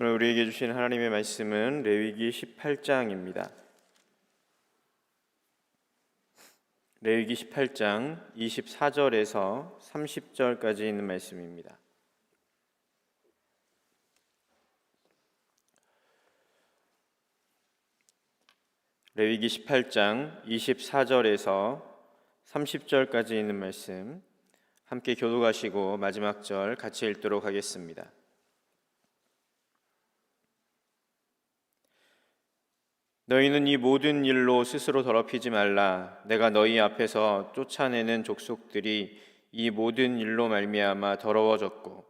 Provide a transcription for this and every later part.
오늘 우리에게 주신 하나님의 말씀은 레위기 18장입니다. 레위기 18장 24절에서 30절까지 있는 말씀입니다. 레위기 18장 24절에서 30절까지 있는 말씀 함께 교독하시고 마지막 절 같이 읽도록 하겠습니다. 너희는 이 모든 일로 스스로 더럽히지 말라. 내가 너희 앞에서 쫓아내는 족속들이 이 모든 일로 말미암아 더러워졌고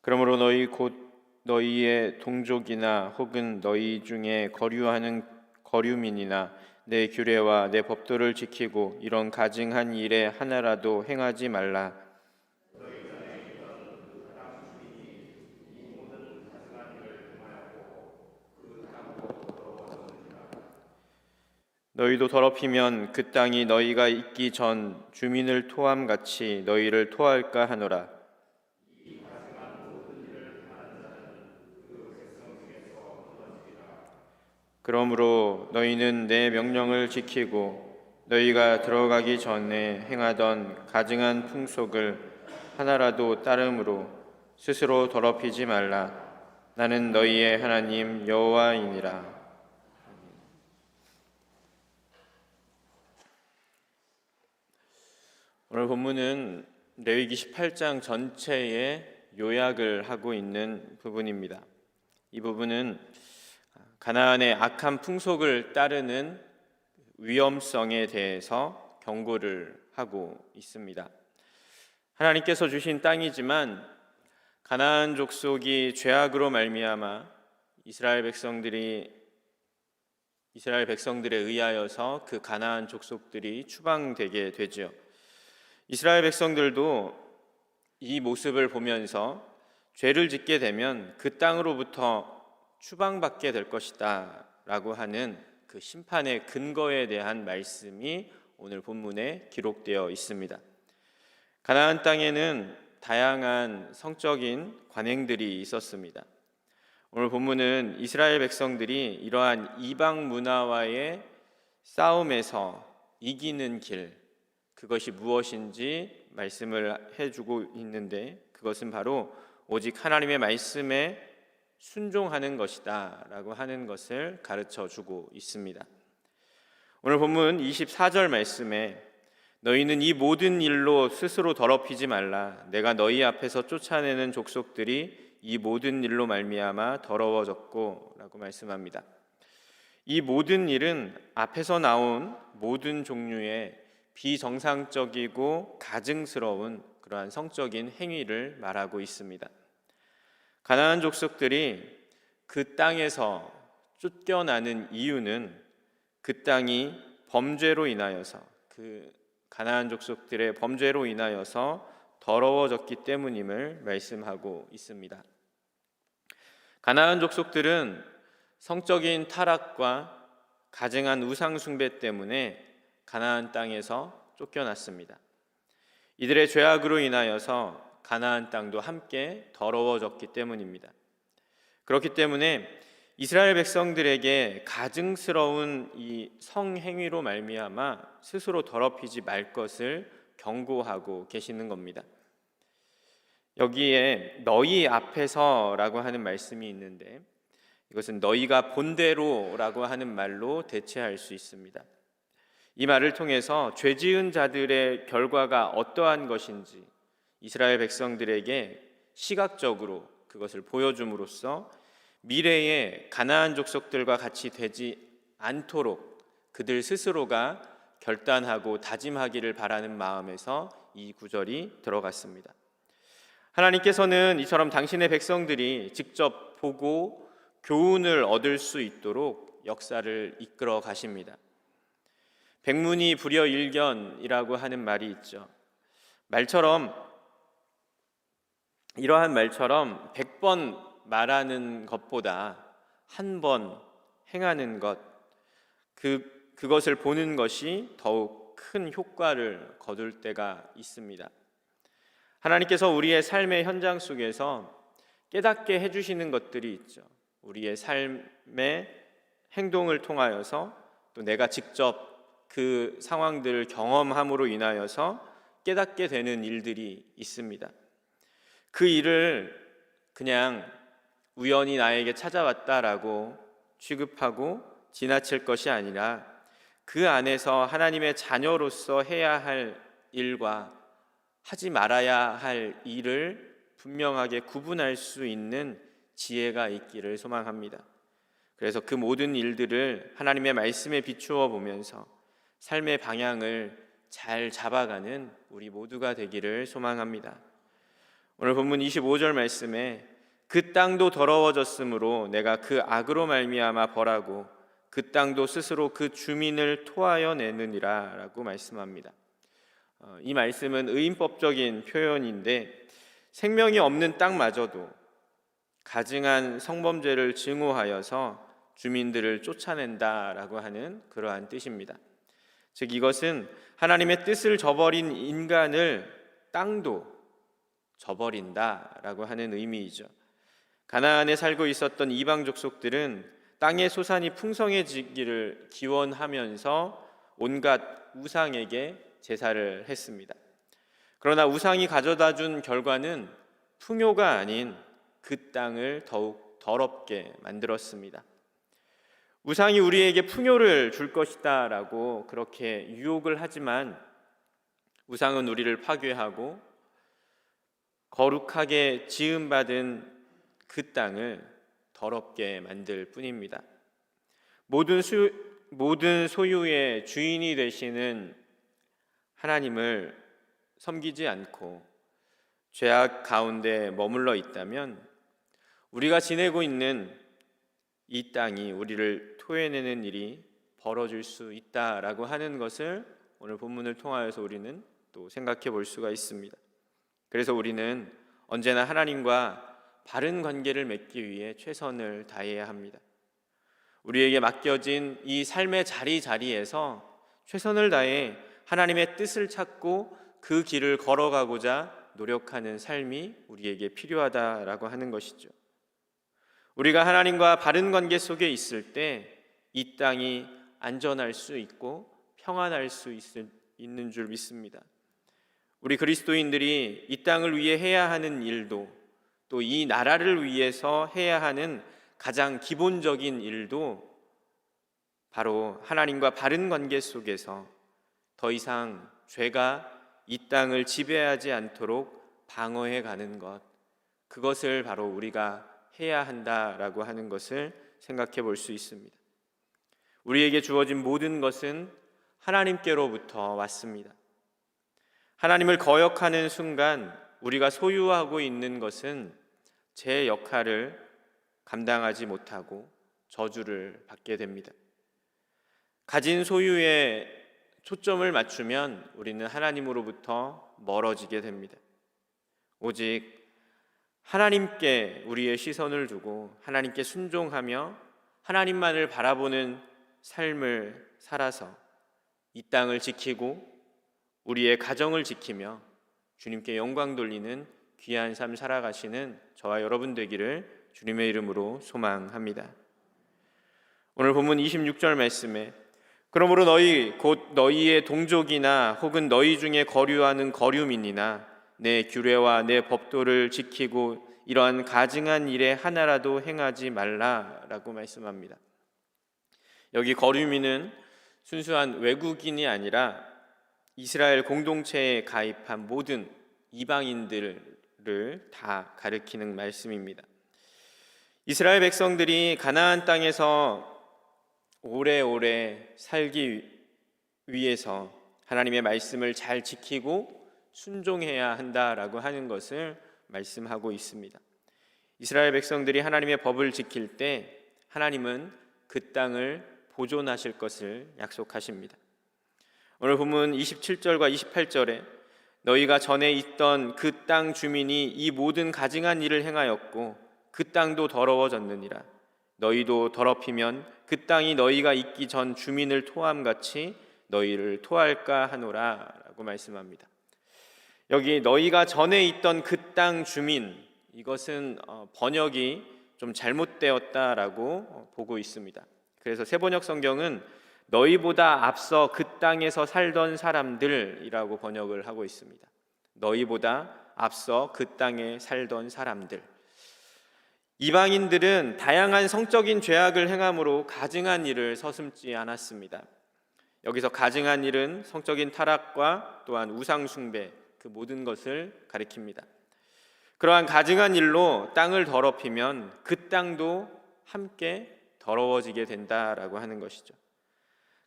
그러므로 너희 곧 너희의 동족이나 혹은 너희 중에 거류하는 거류민이나 내 규례와 내 법도를 지키고 이런 가증한 일에 하나라도 행하지 말라. 너희도 더럽히면 그 땅이 너희가 있기 전 주민을 토함 같이 너희를 토할까 하노라. 그러므로 너희는 내 명령을 지키고 너희가 들어가기 전에 행하던 가증한 풍속을 하나라도 따름으로 스스로 더럽히지 말라. 나는 너희의 하나님 여호와이니라. 오늘 본문은 레위기 18장 전체의 요약을 하고 있는 부분입니다. 이 부분은 가나안의 악한 풍속을 따르는 위험성에 대해서 경고를 하고 있습니다. 하나님께서 주신 땅이지만 가나안 족속이 죄악으로 말미암아 이스라엘 백성들이 이스라엘 백성들에 의하여서 그 가나안 족속들이 추방되게 되죠. 이스라엘 백성들도 이 모습을 보면서 죄를 짓게 되면 그 땅으로부터 추방받게 될 것이다 라고 하는 그 심판의 근거에 대한 말씀이 오늘 본문에 기록되어 있습니다. 가나안 땅에는 다양한 성적인 관행들이 있었습니다. 오늘 본문은 이스라엘 백성들이 이러한 이방 문화와의 싸움에서 이기는 길 그것이 무엇인지 말씀을 해주고 있는데 그것은 바로 오직 하나님의 말씀에 순종하는 것이다라고 하는 것을 가르쳐 주고 있습니다. 오늘 본문 24절 말씀에 너희는 이 모든 일로 스스로 더럽히지 말라 내가 너희 앞에서 쫓아내는 족속들이 이 모든 일로 말미암아 더러워졌고라고 말씀합니다. 이 모든 일은 앞에서 나온 모든 종류의 비정상적이고 가증스러운 그러한 성적인 행위를 말하고 있습니다. 가나안 족속들이 그 땅에서 쫓겨나는 이유는 그 땅이 범죄로 인하여서 그 가나안 족속들의 범죄로 인하여서 더러워졌기 때문임을 말씀하고 있습니다. 가나안 족속들은 성적인 타락과 가증한 우상 숭배 때문에 가나안 땅에서 쫓겨났습니다. 이들의 죄악으로 인하여서 가나안 땅도 함께 더러워졌기 때문입니다. 그렇기 때문에 이스라엘 백성들에게 가증스러운 이 성행위로 말미암아 스스로 더럽히지 말 것을 경고하고 계시는 겁니다. 여기에 너희 앞에서라고 하는 말씀이 있는데 이것은 너희가 본대로라고 하는 말로 대체할 수 있습니다. 이 말을 통해서 죄 지은 자들의 결과가 어떠한 것인지 이스라엘 백성들에게 시각적으로 그것을 보여줌으로써 미래의 가나안 족속들과 같이 되지 않도록 그들 스스로가 결단하고 다짐하기를 바라는 마음에서 이 구절이 들어갔습니다. 하나님께서는 이처럼 당신의 백성들이 직접 보고 교훈을 얻을 수 있도록 역사를 이끌어 가십니다. 백문이 불여 일견이라고 하는 말이 있죠. 말처럼 이러한 말처럼 백번 말하는 것보다 한 번 행하는 것, 그, 그것을 보는 것이 더욱 큰 효과를 거둘 때가 있습니다. 하나님께서 우리의 삶의 현장 속에서 깨닫게 해주시는 것들이 있죠. 우리의 삶의 행동을 통하여서 또 내가 직접 그 상황들을 경험함으로 인하여서 깨닫게 되는 일들이 있습니다. 그 일을 그냥 우연히 나에게 찾아왔다라고 취급하고 지나칠 것이 아니라 그 안에서 하나님의 자녀로서 해야 할 일과 하지 말아야 할 일을 분명하게 구분할 수 있는 지혜가 있기를 소망합니다. 그래서 그 모든 일들을 하나님의 말씀에 비추어 보면서 삶의 방향을 잘 잡아가는 우리 모두가 되기를 소망합니다. 오늘 본문 25절 말씀에 그 땅도 더러워졌으므로 내가 그 악으로 말미암아 벌하고 그 땅도 스스로 그 주민을 토하여 내느니라라고 말씀합니다. 어, 이 말씀은 의인법적인 표현인데 생명이 없는 땅마저도 가증한 성범죄를 증오하여서 주민들을 쫓아낸다라고 하는 그러한 뜻입니다. 즉 이것은 하나님의 뜻을 저버린 인간을 땅도 저버린다라고 하는 의미이죠. 가나안에 살고 있었던 이방 족속들은 땅의 소산이 풍성해지기를 기원하면서 온갖 우상에게 제사를 했습니다. 그러나 우상이 가져다 준 결과는 풍요가 아닌 그 땅을 더욱 더럽게 만들었습니다. 우상이 우리에게 풍요를 줄 것이다 라고 그렇게 유혹을 하지만 우상은 우리를 파괴하고 거룩하게 지음받은 그 땅을 더럽게 만들 뿐입니다. 모든 수, 모든 소유의 주인이 되시는 하나님을 섬기지 않고 죄악 가운데 머물러 있다면 우리가 지내고 있는 이 땅이 우리를 토해내는 일이 벌어질 수 있다라고 하는 것을 오늘 본문을 통하여서 우리는 또 생각해 볼 수가 있습니다. 그래서 우리는 언제나 하나님과 바른 관계를 맺기 위해 최선을 다해야 합니다. 우리에게 맡겨진 이 삶의 자리 자리에서 최선을 다해 하나님의 뜻을 찾고 그 길을 걸어가고자 노력하는 삶이 우리에게 필요하다라고 하는 것이죠. 우리가 하나님과 바른 관계 속에 있을 때 이 땅이 안전할 수 있고 평안할 수 있을, 있는 줄 믿습니다. 우리 그리스도인들이 이 땅을 위해 해야 하는 일도 또 이 나라를 위해서 해야 하는 가장 기본적인 일도 바로 하나님과 바른 관계 속에서 더 이상 죄가 이 땅을 지배하지 않도록 방어해 가는 것 그것을 바로 우리가 해야 한다라고 하는 것을 생각해 볼 수 있습니다. 우리에게 주어진 모든 것은 하나님께로부터 왔습니다. 하나님을 거역하는 순간 우리가 소유하고 있는 것은 제 역할을 감당하지 못하고 저주를 받게 됩니다. 가진 소유에 초점을 맞추면 우리는 하나님으로부터 멀어지게 됩니다. 오직 하나님께 우리의 시선을 두고 하나님께 순종하며 하나님만을 바라보는 삶을 살아서 이 땅을 지키고 우리의 가정을 지키며 주님께 영광 돌리는 귀한 삶 살아가시는 저와 여러분 되기를 주님의 이름으로 소망합니다. 오늘 본문 26절 말씀에 그러므로 너희 곧 너희의 동족이나 혹은 너희 중에 거류하는 거류민이나 내 규례와 내 법도를 지키고 이러한 가증한 일에 하나라도 행하지 말라라고 말씀합니다. 여기 거류민은 순수한 외국인이 아니라 이스라엘 공동체에 가입한 모든 이방인들을 다 가리키는 말씀입니다. 이스라엘 백성들이 가나안 땅에서 오래오래 살기 위해서 하나님의 말씀을 잘 지키고 순종해야 한다라고 하는 것을 말씀하고 있습니다. 이스라엘 백성들이 하나님의 법을 지킬 때 하나님은 그 땅을 보존하실 것을 약속하십니다. 오늘 본문 27절과 28절에 너희가 전에 있던 그 땅 주민이 이 모든 가증한 일을 행하였고 그 땅도 더러워졌느니라 너희도 더럽히면 그 땅이 너희가 있기 전 주민을 토함 같이 너희를 토할까 하노라라고 말씀합니다. 여기 너희가 전에 있던 그 땅 주민 이것은 어, 번역이 좀 잘못되었다라고 어, 보고 있습니다. 그래서 세번역 성경은 너희보다 앞서 그 땅에서 살던 사람들이라고 번역을 하고 있습니다. 너희보다 앞서 그 땅에 살던 사람들. 이방인들은 다양한 성적인 죄악을 행함으로 가증한 일을 서슴지 않았습니다. 여기서 가증한 일은 성적인 타락과 또한 우상 숭배 그 모든 것을 가리킵니다. 그러한 가증한 일로 땅을 더럽히면 그 땅도 함께 더러워지게 된다라고 하는 것이죠.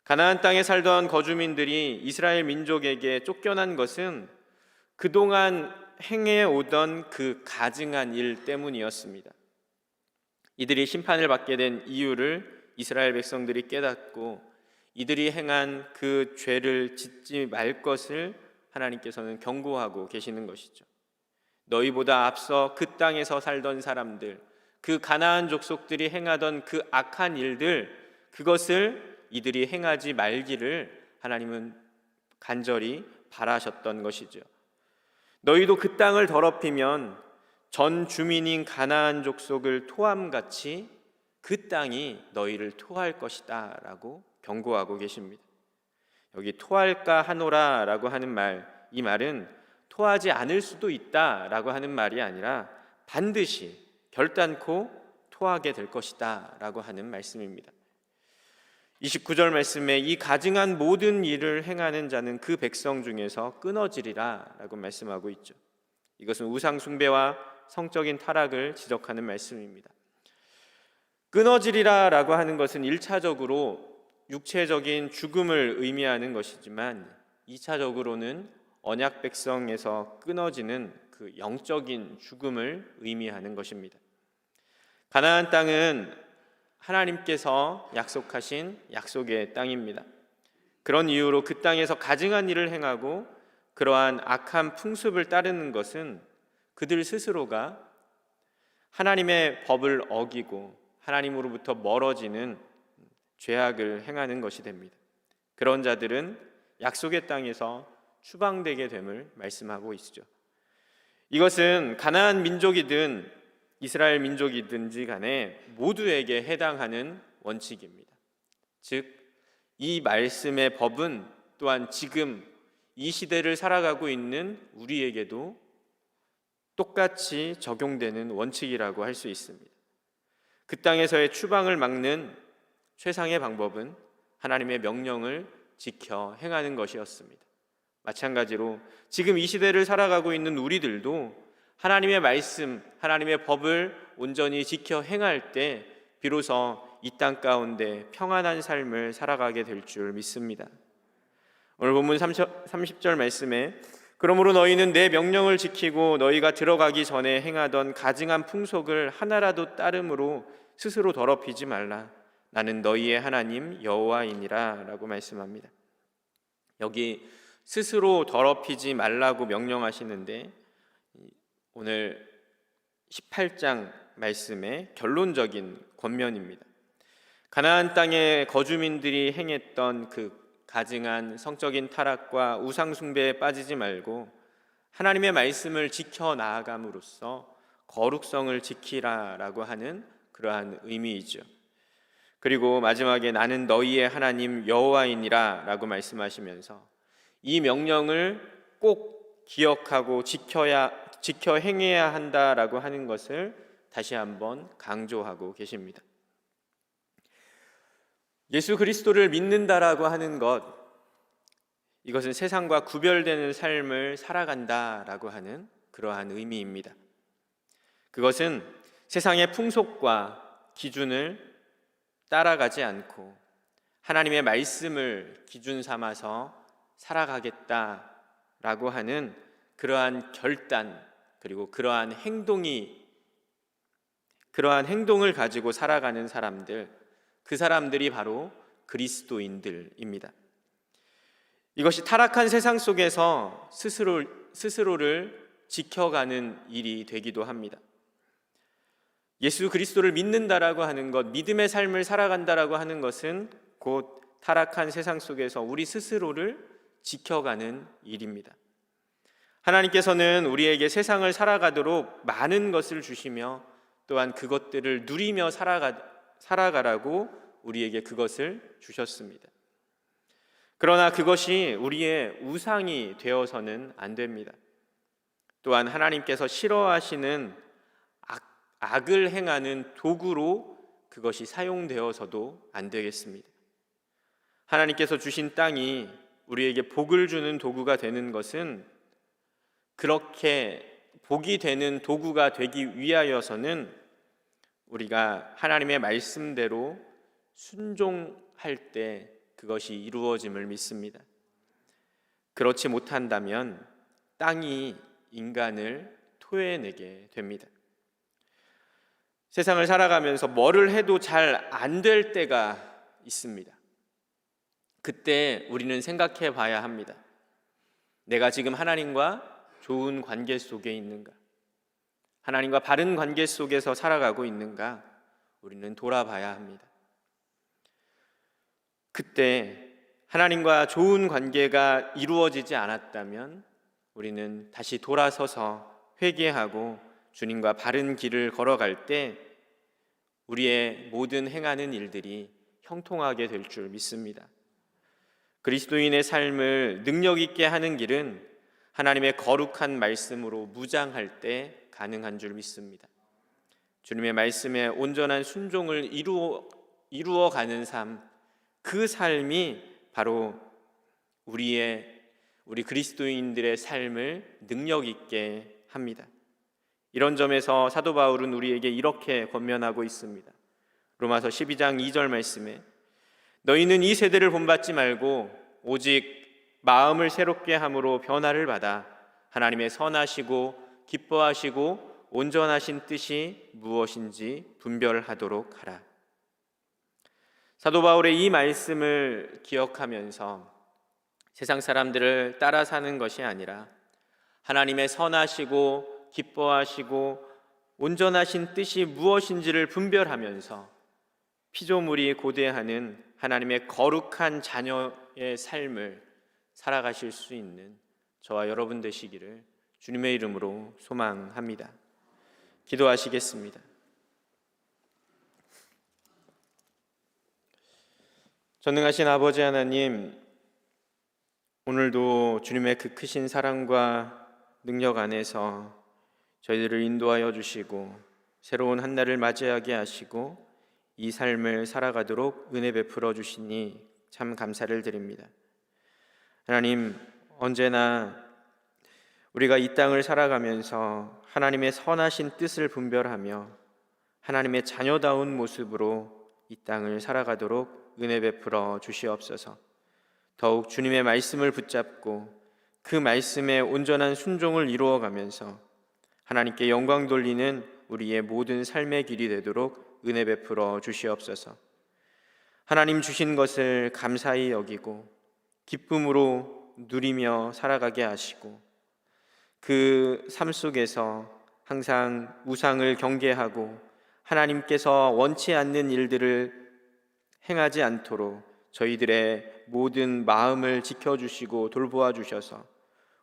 가나안 땅에 살던 거주민들이 이스라엘 민족에게 쫓겨난 것은 그동안 행해 오던 그 가증한 일 때문이었습니다. 이들이 심판을 받게 된 이유를 이스라엘 백성들이 깨닫고 이들이 행한 그 죄를 짓지 말 것을 하나님께서는 경고하고 계시는 것이죠. 너희보다 앞서 그 땅에서 살던 사람들, 그 가나안 족속들이 행하던 그 악한 일들, 그것을 이들이 행하지 말기를 하나님은 간절히 바라셨던 것이죠. 너희도 그 땅을 더럽히면 전 주민인 가나안 족속을 토함같이 그 땅이 너희를 토할 것이다라고 경고하고 계십니다. 여기 토할까 하노라라고 하는 말, 이 말은 토하지 않을 수도 있다라고 하는 말이 아니라 반드시 결단코 토하게 될 것이다라고 하는 말씀입니다. 29절 말씀에 이 가증한 모든 일을 행하는 자는 그 백성 중에서 끊어지리라라고 말씀하고 있죠. 이것은 우상 숭배와 성적인 타락을 지적하는 말씀입니다. 끊어지리라라고 하는 것은 일차적으로 육체적인 죽음을 의미하는 것이지만 이차적으로는 언약 백성에서 끊어지는 그 영적인 죽음을 의미하는 것입니다. 가나안 땅은 하나님께서 약속하신 약속의 땅입니다. 그런 이유로 그 땅에서 가증한 일을 행하고 그러한 악한 풍습을 따르는 것은 그들 스스로가 하나님의 법을 어기고 하나님으로부터 멀어지는 죄악을 행하는 것이 됩니다. 그런 자들은 약속의 땅에서 추방되게 됨을 말씀하고 있죠. 이것은 가나안 민족이든 이스라엘 민족이든지 간에 모두에게 해당하는 원칙입니다. 즉, 이 말씀의 법은 또한 지금 이 시대를 살아가고 있는 우리에게도 똑같이 적용되는 원칙이라고 할 수 있습니다. 그 땅에서의 추방을 막는 최상의 방법은 하나님의 명령을 지켜 행하는 것이었습니다. 마찬가지로 지금 이 시대를 살아가고 있는 우리들도 하나님의 말씀, 하나님의 법을 온전히 지켜 행할 때 비로소 이 땅 가운데 평안한 삶을 살아가게 될 줄 믿습니다. 오늘 본문 30절 말씀에 그러므로 너희는 내 명령을 지키고 너희가 들어가기 전에 행하던 가증한 풍속을 하나라도 따름으로 스스로 더럽히지 말라. 나는 너희의 하나님 여호와이니라라고 말씀합니다. 여기 스스로 더럽히지 말라고 명령하시는데 오늘 18장 말씀의 결론적인 권면입니다. 가나안 땅의 거주민들이 행했던 그 가증한 성적인 타락과 우상 숭배에 빠지지 말고 하나님의 말씀을 지켜 나아감으로써 거룩성을 지키라라고 하는 그러한 의미이죠. 그리고 마지막에 나는 너희의 하나님 여호와이니라라고 말씀하시면서 이 명령을 꼭 기억하고 지켜야 지켜 행해야 한다라고 하는 것을 다시 한번 강조하고 계십니다. 예수 그리스도를 믿는다라고 하는 것 이것은 세상과 구별되는 삶을 살아간다라고 하는 그러한 의미입니다. 그것은 세상의 풍속과 기준을 따라가지 않고 하나님의 말씀을 기준 삼아서 살아가겠다라고 하는 그러한 결단 그리고 그러한 행동이 그러한 행동을 가지고 살아가는 사람들 그 사람들이 바로 그리스도인들입니다. 이것이 타락한 세상 속에서 스스로 스스로를 지켜가는 일이 되기도 합니다. 예수 그리스도를 믿는다라고 하는 것, 믿음의 삶을 살아간다라고 하는 것은 곧 타락한 세상 속에서 우리 스스로를 지켜가는 일입니다. 하나님께서는 우리에게 세상을 살아가도록 많은 것을 주시며 또한 그것들을 누리며 살아가, 살아가라고 우리에게 그것을 주셨습니다. 그러나 그것이 우리의 우상이 되어서는 안 됩니다. 또한 하나님께서 싫어하시는 악, 악을 행하는 도구로 그것이 사용되어서도 안 되겠습니다. 하나님께서 주신 땅이 우리에게 복을 주는 도구가 되는 것은 그렇게 복이 되는 도구가 되기 위하여서는 우리가 하나님의 말씀대로 순종할 때 그것이 이루어짐을 믿습니다. 그렇지 못한다면 땅이 인간을 토해내게 됩니다. 세상을 살아가면서 뭐를 해도 잘 안 될 때가 있습니다. 그때 우리는 생각해 봐야 합니다. 내가 지금 하나님과 좋은 관계 속에 있는가? 하나님과 바른 관계 속에서 살아가고 있는가? 우리는 돌아봐야 합니다. 그때 하나님과 좋은 관계가 이루어지지 않았다면 우리는 다시 돌아서서 회개하고 주님과 바른 길을 걸어갈 때 우리의 모든 행하는 일들이 형통하게 될 줄 믿습니다. 그리스도인의 삶을 능력 있게 하는 길은 하나님의 거룩한 말씀으로 무장할 때 가능한 줄 믿습니다. 주님의 말씀에 온전한 순종을 이루어, 이루어 가는 삶, 그 삶이 바로 우리의 우리 그리스도인들의 삶을 능력 있게 합니다. 이런 점에서 사도 바울은 우리에게 이렇게 권면하고 있습니다. 로마서 12장 2절 말씀에 너희는 이 세대를 본받지 말고 오직 마음을 새롭게 함으로 변화를 받아 하나님의 선하시고 기뻐하시고 온전하신 뜻이 무엇인지 분별하도록 하라. 사도 바울의 이 말씀을 기억하면서 세상 사람들을 따라 사는 것이 아니라 하나님의 선하시고 기뻐하시고 온전하신 뜻이 무엇인지를 분별하면서 피조물이 고대하는 하나님의 거룩한 자녀의 삶을 살아가실 수 있는 저와 여러분 되시기를 주님의 이름으로 소망합니다. 기도하시겠습니다. 전능하신 아버지 하나님, 오늘도 주님의 그 크신 사랑과 능력 안에서 저희들을 인도하여 주시고 새로운 한 날을 맞이하게 하시고 이 삶을 살아가도록 은혜 베풀어 주시니 참 감사를 드립니다. 하나님, 언제나 우리가 이 땅을 살아가면서 하나님의 선하신 뜻을 분별하며 하나님의 자녀다운 모습으로 이 땅을 살아가도록 은혜 베풀어 주시옵소서. 더욱 주님의 말씀을 붙잡고 그 말씀에 온전한 순종을 이루어 가면서 하나님께 영광 돌리는 우리의 모든 삶의 길이 되도록 은혜 베풀어 주시옵소서. 하나님 주신 것을 감사히 여기고 기쁨으로 누리며 살아가게 하시고 그 삶 속에서 항상 우상을 경계하고 하나님께서 원치 않는 일들을 행하지 않도록 저희들의 모든 마음을 지켜주시고 돌보아 주셔서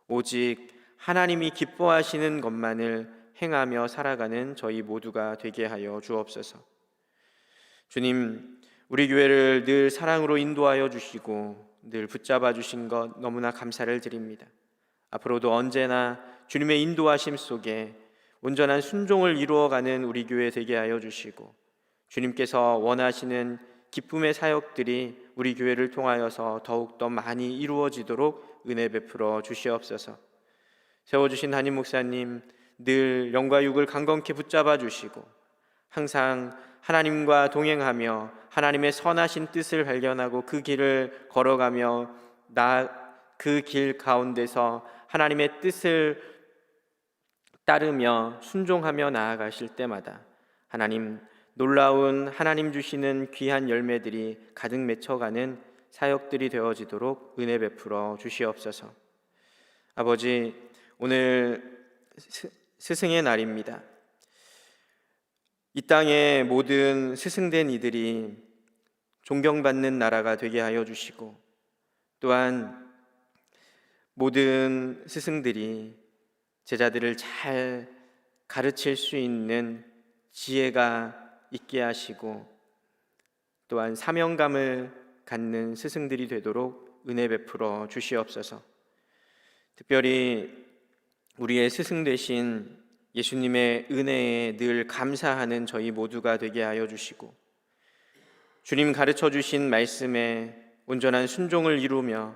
오직 하나님이 기뻐하시는 것만을 행하며 살아가는 저희 모두가 되게 하여 주옵소서. 주님, 우리 교회를 늘 사랑으로 인도하여 주시고 늘 붙잡아 주신 것 너무나 감사를 드립니다. 앞으로도 언제나 주님의 인도하심 속에 온전한 순종을 이루어가는 우리 교회 되게 하여 주시고 주님께서 원하시는 기쁨의 사역들이 우리 교회를 통하여서 더욱더 많이 이루어지도록 은혜 베풀어 주시옵소서. 세워주신 담임 목사님 늘 영과 육을 강건케 붙잡아 주시고 항상 하나님과 동행하며 하나님의 선하신 뜻을 발견하고 그 길을 걸어가며 나 그 길 가운데서 하나님의 뜻을 따르며 순종하며 나아가실 때마다 하나님 놀라운 하나님 주시는 귀한 열매들이 가득 맺혀가는 사역들이 되어지도록 은혜 베풀어 주시옵소서. 아버지 오늘 스승의 날입니다. 이 땅의 모든 스승된 이들이 존경받는 나라가 되게 하여 주시고 또한 모든 스승들이 제자들을 잘 가르칠 수 있는 지혜가 있게 하시고 또한 사명감을 갖는 스승들이 되도록 은혜 베풀어 주시옵소서. 특별히 우리의 스승 되신 예수님의 은혜에 늘 감사하는 저희 모두가 되게 하여 주시고 주님 가르쳐 주신 말씀에 온전한 순종을 이루며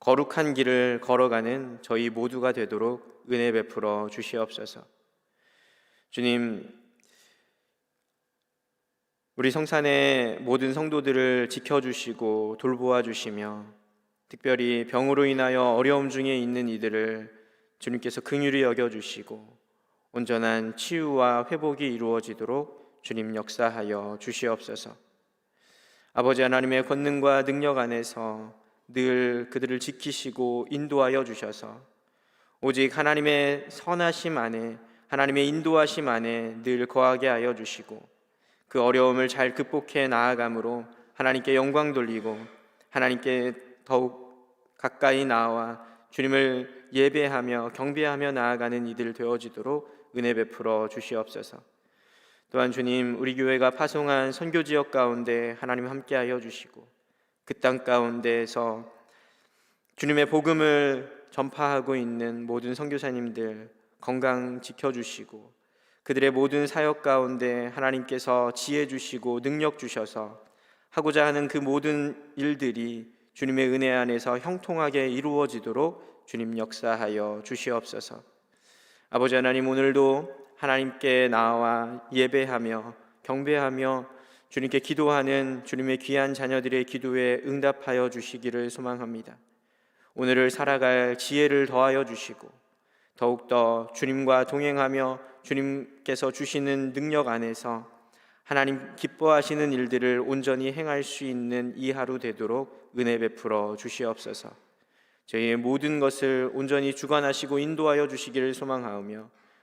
거룩한 길을 걸어가는 저희 모두가 되도록 은혜 베풀어 주시옵소서. 주님, 우리 성산의 모든 성도들을 지켜주시고 돌보아 주시며 특별히 병으로 인하여 어려움 중에 있는 이들을 주님께서 긍휼히 여겨 주시고 온전한 치유와 회복이 이루어지도록 주님 역사하여 주시옵소서. 아버지 하나님의 권능과 능력 안에서 늘 그들을 지키시고 인도하여 주셔서 오직 하나님의 선하심 안에 하나님의 인도하심 안에 늘 거하게 하여 주시고 그 어려움을 잘 극복해 나아감으로 하나님께 영광 돌리고 하나님께 더욱 가까이 나와 주님을 예배하며 경배하며 나아가는 이들 되어지도록 은혜 베풀어 주시옵소서. 또한 주님 우리 교회가 파송한 선교 지역 가운데 하나님 함께하여 주시고 그 땅 가운데에서 주님의 복음을 전파하고 있는 모든 선교사님들 건강 지켜 주시고 그들의 모든 사역 가운데 하나님께서 지혜 주시고 능력 주셔서 하고자 하는 그 모든 일들이 주님의 은혜 안에서 형통하게 이루어지도록 주님 역사하여 주시옵소서. 아버지 하나님 오늘도 하나님께 나와 예배하며 경배하며 주님께 기도하는 주님의 귀한 자녀들의 기도에 응답하여 주시기를 소망합니다. 오늘을 살아갈 지혜를 더하여 주시고 더욱더 주님과 동행하며 주님께서 주시는 능력 안에서 하나님 기뻐하시는 일들을 온전히 행할 수 있는 이 하루 되도록 은혜 베풀어 주시옵소서. 저희의 모든 것을 온전히 주관하시고 인도하여 주시기를 소망하오며